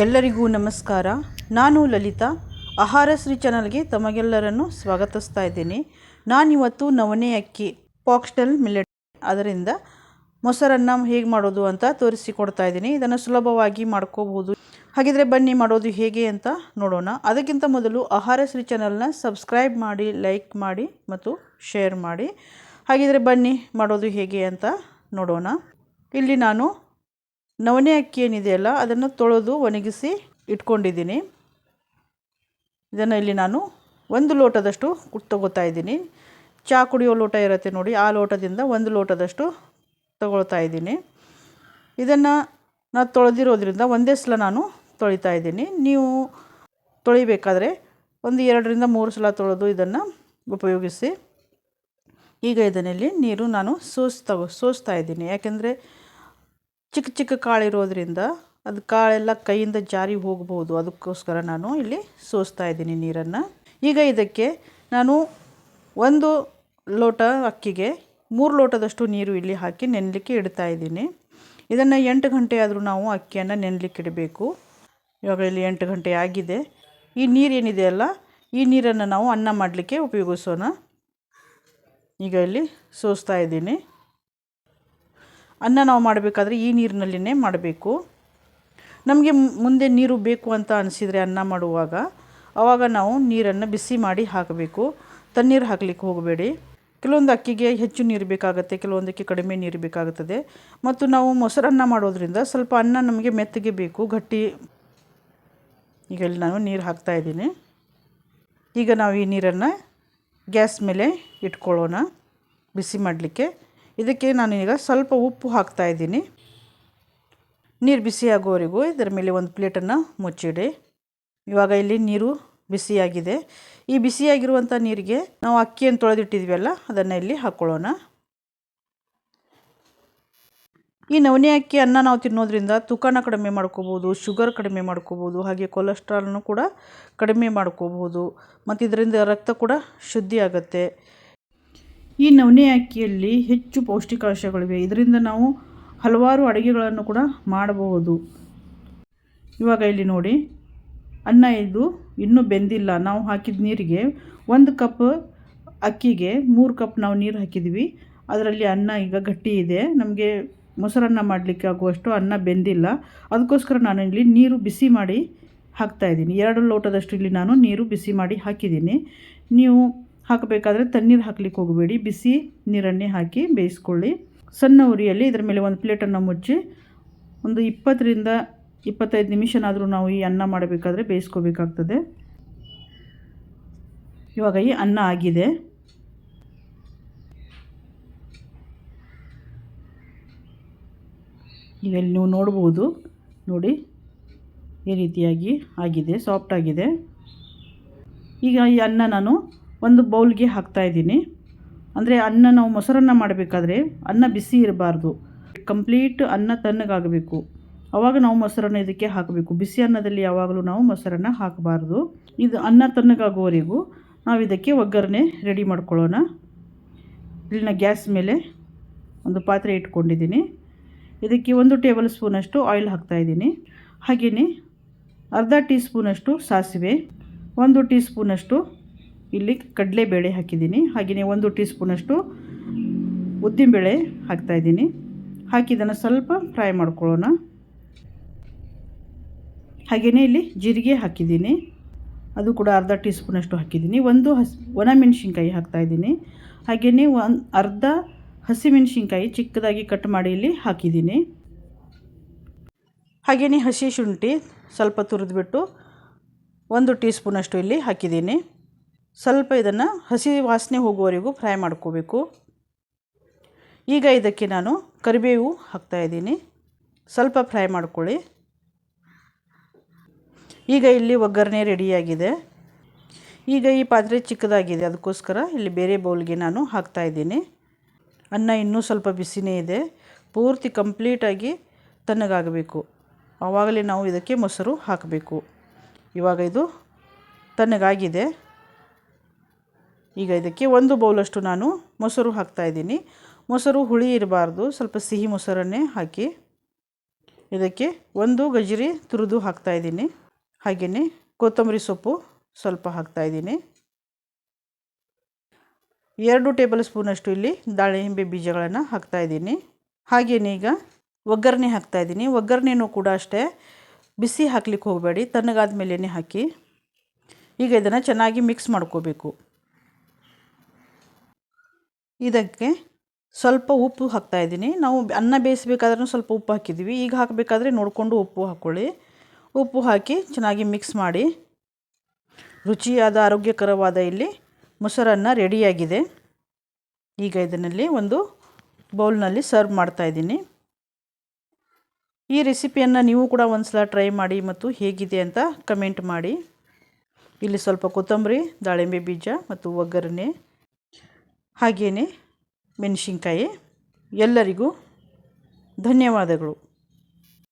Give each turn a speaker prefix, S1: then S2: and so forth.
S1: ಎಲ್ಲರಿಗೂ ನಮಸ್ಕಾರ. ನಾನು ಲಲಿತಾ. ಆಹಾರ ಶ್ರೀ ಚಾನಲ್ಗೆ ತಮಗೆಲ್ಲರನ್ನು ಸ್ವಾಗತಿಸ್ತಾ ಇದ್ದೀನಿ. ನಾನಿವತ್ತು ನವಣೆ ಅಕ್ಕಿ ಪಾಕ್ಸ್ಟಲ್ ಮಿಲೆಟ್ ಅದರಿಂದ ಮೊಸರನ್ನ ಹೇಗೆ ಮಾಡೋದು ಅಂತ ತೋರಿಸಿಕೊಡ್ತಾ ಇದ್ದೀನಿ. ಇದನ್ನು ಸುಲಭವಾಗಿ ಮಾಡ್ಕೋಬೋದು. ಹಾಗಿದ್ರೆ ಬನ್ನಿ ಮಾಡೋದು ಹೇಗೆ ಅಂತ ನೋಡೋಣ. ಅದಕ್ಕಿಂತ ಮೊದಲು ಆಹಾರ ಶ್ರೀ ಚಾನಲ್ನ ಸಬ್ಸ್ಕ್ರೈಬ್ ಮಾಡಿ, ಲೈಕ್ ಮಾಡಿ ಮತ್ತು ಶೇರ್ ಮಾಡಿ. ಹಾಗಿದ್ರೆ ಬನ್ನಿ ಮಾಡೋದು ಹೇಗೆ ಅಂತ ನೋಡೋಣ. ಇಲ್ಲಿ ನಾನು ನವಣೆ ಅಕ್ಕಿ ಏನಿದೆಯಲ್ಲ ಅದನ್ನು ತೊಳೆದು ಒಣಗಿಸಿ ಇಟ್ಕೊಂಡಿದ್ದೀನಿ. ಇದನ್ನು ಇಲ್ಲಿ ನಾನು ಒಂದು ಲೋಟದಷ್ಟು ತಗೋತಾ ಇದ್ದೀನಿ. ಚಹಾ ಕುಡಿಯೋ ಲೋಟ ಇರುತ್ತೆ ನೋಡಿ, ಆ ಲೋಟದಿಂದ ಒಂದು ಲೋಟದಷ್ಟು ತಗೊಳ್ತಾ ಇದ್ದೀನಿ. ಇದನ್ನು ನಾನು ತೊಳೆದಿರೋದ್ರಿಂದ ಒಂದೇ ಸಲ ನಾನು ತೊಳಿತಾ ಇದ್ದೀನಿ. ನೀವು ತೊಳಿಬೇಕಾದ್ರೆ ಒಂದು ಎರಡರಿಂದ ಮೂರು ಸಲ ತೊಳೆದು ಇದನ್ನು ಉಪಯೋಗಿಸಿ. ಈಗ ಇದನ್ನಲ್ಲಿ ನೀರು ನಾನು ಸೋಸ್ ಸೋಸ್ತಾ ಇದ್ದೀನಿ. ಯಾಕೆಂದರೆ ಚಿಕ್ಕ ಚಿಕ್ಕ ಕಾಳಿರೋದ್ರಿಂದ ಅದು ಕಾಳೆಲ್ಲ ಕೈಯಿಂದ ಜಾರಿ ಹೋಗ್ಬೋದು. ಅದಕ್ಕೋಸ್ಕರ ನಾನು ಇಲ್ಲಿ ಸೋಸ್ತಾ ಇದ್ದೀನಿ ನೀರನ್ನು. ಈಗ ಇದಕ್ಕೆ ನಾನು ಒಂದು ಲೋಟ ಅಕ್ಕಿಗೆ ಮೂರು ಲೋಟದಷ್ಟು ನೀರು ಇಲ್ಲಿ ಹಾಕಿ ನೆನಲಿಕ್ಕೆ ಇಡ್ತಾ ಇದ್ದೀನಿ. ಇದನ್ನು ಎಂಟು ಗಂಟೆ ಆದರೂ ನಾವು ಅಕ್ಕಿಯನ್ನು ನೆನಲಿಕ್ಕೆ ಇಡಬೇಕು. ಇವಾಗ ಇಲ್ಲಿ ಎಂಟು ಗಂಟೆ ಆಗಿದೆ. ಈ ನೀರೇನಿದೆಯಲ್ಲ ಈ ನೀರನ್ನು ನಾವು ಅನ್ನ ಮಾಡಲಿಕ್ಕೆ ಉಪಯೋಗಿಸೋಣ. ಈಗ ಇಲ್ಲಿ ಸೋಸ್ತಾ ಇದ್ದೀನಿ. ಅನ್ನ ನಾವು ಮಾಡಬೇಕಾದ್ರೆ ಈ ನೀರಿನಲ್ಲಿನೇ ಮಾಡಬೇಕು. ನಮಗೆ ಮುಂದೆ ನೀರು ಬೇಕು ಅಂತ ಅನಿಸಿದರೆ ಅನ್ನ ಮಾಡುವಾಗ ಆವಾಗ ನಾವು ನೀರನ್ನು ಬಿಸಿ ಮಾಡಿ ಹಾಕಬೇಕು. ತಣ್ಣೀರು ಹಾಕಲಿಕ್ಕೆ ಹೋಗಬೇಡಿ. ಕೆಲವೊಂದು ಅಕ್ಕಿಗೆ ಹೆಚ್ಚು ನೀರು ಬೇಕಾಗುತ್ತೆ, ಕೆಲವೊಂದಕ್ಕೆ ಕಡಿಮೆ ನೀರು ಬೇಕಾಗುತ್ತದೆ. ಮತ್ತು ನಾವು ಮೊಸರನ್ನ ಮಾಡೋದ್ರಿಂದ ಸ್ವಲ್ಪ ಅನ್ನ ನಮಗೆ ಮೆತ್ತಗೆ ಬೇಕು, ಗಟ್ಟಿ. ಈಗ ಇಲ್ಲಿ ನಾನು ನೀರು ಹಾಕ್ತಾ ಇದ್ದೀನಿ. ಈಗ ನಾವು ಈ ನೀರನ್ನು ಗ್ಯಾಸ್ ಮೇಲೆ ಇಟ್ಕೊಳ್ಳೋಣ. ಬಿಸಿ ಮಾಡಲಿಕ್ಕೆ. ಇದಕ್ಕೆ ನಾನು ಈಗ ಸ್ವಲ್ಪ ಉಪ್ಪು ಹಾಕ್ತಾ ಇದ್ದೀನಿ. ನೀರು ಬಿಸಿಯಾಗೋವರೆಗೂ ಇದರ ಮೇಲೆ ಒಂದು ಪ್ಲೇಟನ್ನು ಮುಚ್ಚಿಡಿ. ಇವಾಗ ಇಲ್ಲಿ ನೀರು ಬಿಸಿಯಾಗಿದೆ. ಈ ಬಿಸಿಯಾಗಿರುವಂಥ ನೀರಿಗೆ ನಾವು ಅಕ್ಕಿಯನ್ನು ತೊಳೆದಿಟ್ಟಿದ್ವಲ್ಲ, ಅದನ್ನು ಇಲ್ಲಿ ಹಾಕ್ಕೊಳ್ಳೋಣ. ಈ ನವಣೆ ಅಕ್ಕಿ ಅನ್ನ ನಾವು ತಿನ್ನೋದ್ರಿಂದ ತೂಕನ ಕಡಿಮೆ ಮಾಡ್ಕೋಬೋದು, ಶುಗರ್ ಕಡಿಮೆ ಮಾಡ್ಕೋಬೋದು, ಹಾಗೆ ಕೊಲೆಸ್ಟ್ರಾಲ್ನು ಕೂಡ ಕಡಿಮೆ ಮಾಡ್ಕೋಬೋದು ಮತ್ತು ಇದರಿಂದ ರಕ್ತ ಕೂಡ ಶುದ್ಧಿ ಆಗುತ್ತೆ ಈ ನವಣೆ ಅಕ್ಕಿಯಲ್ಲಿ ಹೆಚ್ಚು ಪೌಷ್ಟಿಕಾಂಶಗಳಿವೆ. ಇದರಿಂದ ನಾವು ಹಲವಾರು ಅಡುಗೆಗಳನ್ನು ಕೂಡ ಮಾಡಬಹುದು. ಇವಾಗ ಇಲ್ಲಿ ನೋಡಿ. ಅನ್ನ ಇದು ಇನ್ನೂ ಬೆಂದಿಲ್ಲ. ನಾವು ಹಾಕಿದ ನೀರಿಗೆ ಒಂದು ಕಪ್ ಅಕ್ಕಿಗೆ ಮೂರು ಕಪ್ ನಾವು ನೀರು ಹಾಕಿದ್ವಿ. ಅದರಲ್ಲಿ ಅನ್ನ ಈಗ ಗಟ್ಟಿ ಇದೆ. ನಮಗೆ ಮೊಸರನ್ನ ಮಾಡಲಿಕ್ಕೆ ಆಗುವಷ್ಟು ಅನ್ನ ಬೆಂದಿಲ್ಲ. ಅದಕ್ಕೋಸ್ಕರ ನಾನು ಇಲ್ಲಿ ನೀರು ಬಿಸಿ ಮಾಡಿ ಹಾಕ್ತಾಯಿದ್ದೀನಿ ಎರಡು ಲೋಟದಷ್ಟು ಇಲ್ಲಿ ನಾನು ನೀರು ಬಿಸಿ ಮಾಡಿ ಹಾಕಿದ್ದೀನಿ. ನೀವು ಹಾಕಬೇಕಾದ್ರೆ ತಣ್ಣೀರು ಹಾಕ್ಲಿಕ್ಕೆ ಹೋಗಬೇಡಿ. ಬಿಸಿ ನೀರನ್ನೇ ಹಾಕಿ ಬೇಯಿಸ್ಕೊಳ್ಳಿ. ಸಣ್ಣ ಉರಿಯಲ್ಲಿ ಇದರ ಮೇಲೆ ಒಂದು ಪ್ಲೇಟನ್ನು ಮುಚ್ಚಿ ಒಂದು ಇಪ್ಪತ್ತರಿಂದ ಇಪ್ಪತ್ತೈದು ನಿಮಿಷನಾದರೂ ನಾವು ಈ ಅನ್ನ ಮಾಡಬೇಕಾದ್ರೆ ಬೇಯಿಸ್ಕೋಬೇಕಾಗ್ತದೆ. ಇವಾಗ ಈ ಅನ್ನ ಆಗಿದೆ. ಈಗ ಇಲ್ಲಿ ನೀವು ನೋಡ್ಬೋದು. ನೋಡಿ, ಈ ರೀತಿಯಾಗಿ ಆಗಿದೆ, ಸಾಫ್ಟ್ ಆಗಿದೆ. ಈಗ ಈ ಅನ್ನ ನಾನು ಒಂದು ಬೌಲ್ಗೆ ಹಾಕ್ತಾಯಿದ್ದೀನಿ ಅಂದರೆ ಅನ್ನ ನಾವು ಮೊಸರನ್ನ ಮಾಡಬೇಕಾದ್ರೆ ಅನ್ನ ಬಿಸಿ ಇರಬಾರ್ದು. ಕಂಪ್ಲೀಟ್ ಅನ್ನ ತಣ್ಣಗಾಗಬೇಕು. ಅವಾಗ ನಾವು ಮೊಸರನ್ನ ಇದಕ್ಕೆ ಹಾಕಬೇಕು. ಬಿಸಿ ಅನ್ನದಲ್ಲಿ ಯಾವಾಗಲೂ ನಾವು ಮೊಸರನ್ನ ಹಾಕಬಾರ್ದು. ಇದು ಅನ್ನ ತಣ್ಣಗಾಗುವವರೆಗೂ ನಾವು ಇದಕ್ಕೆ ಒಗ್ಗರಣೆ ರೆಡಿ ಮಾಡ್ಕೊಳ್ಳೋಣ. ಇಲ್ಲಿನ ಗ್ಯಾಸ್ ಮೇಲೆ ಒಂದು ಪಾತ್ರೆ ಇಟ್ಕೊಂಡಿದ್ದೀನಿ. ಇದಕ್ಕೆ ಒಂದು ಟೇಬಲ್ ಸ್ಪೂನಷ್ಟು ಆಯಿಲ್ ಹಾಕ್ತಾಯಿದ್ದೀನಿ ಹಾಗೆಯೇ ಅರ್ಧ ಟೀ ಸ್ಪೂನಷ್ಟು ಸಾಸಿವೆ, ಒಂದು ಟೀ ಸ್ಪೂನಷ್ಟು ಇಲ್ಲಿ ಕಡಲೆಬೇಳೆ ಹಾಕಿದ್ದೀನಿ. ಹಾಗೆಯೇ ಒಂದು ಟೀ ಸ್ಪೂನಷ್ಟು ಉದ್ದಿನಬೇಳೆ ಹಾಕ್ತಾಯಿದ್ದೀನಿ ಹಾಕಿ ಇದನ್ನು ಸ್ವಲ್ಪ ಫ್ರೈ ಮಾಡ್ಕೊಳ್ಳೋಣ. ಹಾಗೆಯೇ ಇಲ್ಲಿ ಜೀರಿಗೆ ಹಾಕಿದ್ದೀನಿ. ಅದು ಕೂಡ ಅರ್ಧ ಟೀ ಸ್ಪೂನಷ್ಟು ಹಾಕಿದ್ದೀನಿ. ಒಂದು ಹಸಿ, ಒಣಮೆಣಸಿನ್ಕಾಯಿ ಹಾಕ್ತಾಯಿದ್ದೀನಿ ಹಾಗೆಯೇ ಒಂದು ಅರ್ಧ ಹಸಿಮೆಣಸಿನ್ಕಾಯಿ ಚಿಕ್ಕದಾಗಿ ಕಟ್ ಮಾಡಿ ಇಲ್ಲಿ ಹಾಕಿದ್ದೀನಿ. ಹಾಗೆಯೇ ಹಸಿ ಶುಂಠಿ ಸ್ವಲ್ಪ ತುರಿದ್ಬಿಟ್ಟು ಒಂದು ಟೀ ಸ್ಪೂನಷ್ಟು ಇಲ್ಲಿ ಹಾಕಿದ್ದೀನಿ. ಸ್ವಲ್ಪ ಇದನ್ನು ಹಸಿ ವಾಸನೆ ಹೋಗುವವರೆಗೂ ಫ್ರೈ ಮಾಡ್ಕೋಬೇಕು. ಈಗ ಇದಕ್ಕೆ ನಾನು ಕರಿಬೇವು ಹಾಕ್ತಾಯಿದ್ದೀನಿ ಸ್ವಲ್ಪ ಫ್ರೈ ಮಾಡ್ಕೊಳ್ಳಿ. ಈಗ ಇಲ್ಲಿ ಒಗ್ಗರಣೆ ರೆಡಿಯಾಗಿದೆ. ಈಗ ಈ ಪಾತ್ರೆ ಚಿಕ್ಕದಾಗಿದೆ, ಅದಕ್ಕೋಸ್ಕರ ಇಲ್ಲಿ ಬೇರೆ ಬೌಲ್ಗೆ ನಾನು ಹಾಕ್ತಾಯಿದ್ದೀನಿ ಅನ್ನ ಇನ್ನೂ ಸ್ವಲ್ಪ ಬಿಸಿನೇ ಇದೆ. ಪೂರ್ತಿ ಕಂಪ್ಲೀಟಾಗಿ ತಣ್ಣಗಾಗಬೇಕು. ಆವಾಗಲೇ ನಾವು ಇದಕ್ಕೆ ಮೊಸರು ಹಾಕಬೇಕು. ಇವಾಗ ಇದು ತಣ್ಣಗಾಗಿದೆ. ಈಗ ಇದಕ್ಕೆ ಒಂದು ಬೌಲಷ್ಟು ನಾನು ಮೊಸರು ಹಾಕ್ತಾಯಿದ್ದೀನಿ ಮೊಸರು ಹುಳಿ ಇರಬಾರ್ದು, ಸ್ವಲ್ಪ ಸಿಹಿ ಮೊಸರನ್ನೇ ಹಾಕಿ ಇದಕ್ಕೆ ಒಂದು ಗಜರಿ ತುರಿದು ಹಾಕ್ತಾಯಿದ್ದೀನಿ ಹಾಗೆಯೇ ಕೊತ್ತಂಬರಿ ಸೊಪ್ಪು ಸ್ವಲ್ಪ ಹಾಕ್ತಾಯಿದ್ದೀನಿ ಎರಡು ಟೇಬಲ್ ಸ್ಪೂನಷ್ಟು ಇಲ್ಲಿ ದಾಳಿಂಬೆ ಬೀಜಗಳನ್ನು ಹಾಕ್ತಾಯಿದ್ದೀನಿ ಹಾಗೆಯೇ ಈಗ ಒಗ್ಗರಣೆ ಹಾಕ್ತಾಯಿದ್ದೀನಿ ಒಗ್ಗರಣೆನೂ ಕೂಡ ಅಷ್ಟೇ. ಬಿಸಿ ಹಾಕ್ಲಿಕ್ಕೆ ಹೋಗಬೇಡಿ ತಣ್ಣಗಾದ ಮೇಲೇ ಹಾಕಿ. ಈಗ ಇದನ್ನು ಚೆನ್ನಾಗಿ ಮಿಕ್ಸ್ ಮಾಡ್ಕೋಬೇಕು. ಇದಕ್ಕೆ ಸ್ವಲ್ಪ ಉಪ್ಪು ಹಾಕ್ತಾಯಿದ್ದೀನಿ ನಾವು ಅನ್ನ ಬೇಯಿಸಬೇಕಾದ್ರೂ ಸ್ವಲ್ಪ ಉಪ್ಪು ಹಾಕಿದ್ದೀವಿ. ಈಗ ಹಾಕಬೇಕಾದ್ರೆ ನೋಡಿಕೊಂಡು ಉಪ್ಪು ಹಾಕ್ಕೊಳ್ಳಿ ಉಪ್ಪು ಹಾಕಿ ಚೆನ್ನಾಗಿ ಮಿಕ್ಸ್ ಮಾಡಿ. ರುಚಿಯಾದ ಆರೋಗ್ಯಕರವಾದ ಇಲ್ಲಿ ಮೊಸರನ್ನ ರೆಡಿಯಾಗಿದೆ. ಈಗ ಇದನ್ನಲ್ಲಿ ಒಂದು ಬೌಲ್ನಲ್ಲಿ ಸರ್ವ್ ಮಾಡ್ತಾಯಿದ್ದೀನಿ ಈ ರೆಸಿಪಿಯನ್ನು ನೀವು ಕೂಡ ಒಂದು ಸಲ ಟ್ರೈ ಮಾಡಿ ಮತ್ತು ಹೇಗಿದೆ ಅಂತ ಕಮೆಂಟ್ ಮಾಡಿ. ಇಲ್ಲಿ ಸ್ವಲ್ಪ ಕೊತ್ತಂಬರಿ, ದಾಳಿಂಬೆ ಬೀಜ ಮತ್ತು ಒಗ್ಗರಣೆ. ಹಾಗೆಯೇ ಮೆಣಸಿನ್ಕಾಯಿ ಎಲ್ಲರಿಗೂ ಧನ್ಯವಾದಗಳು.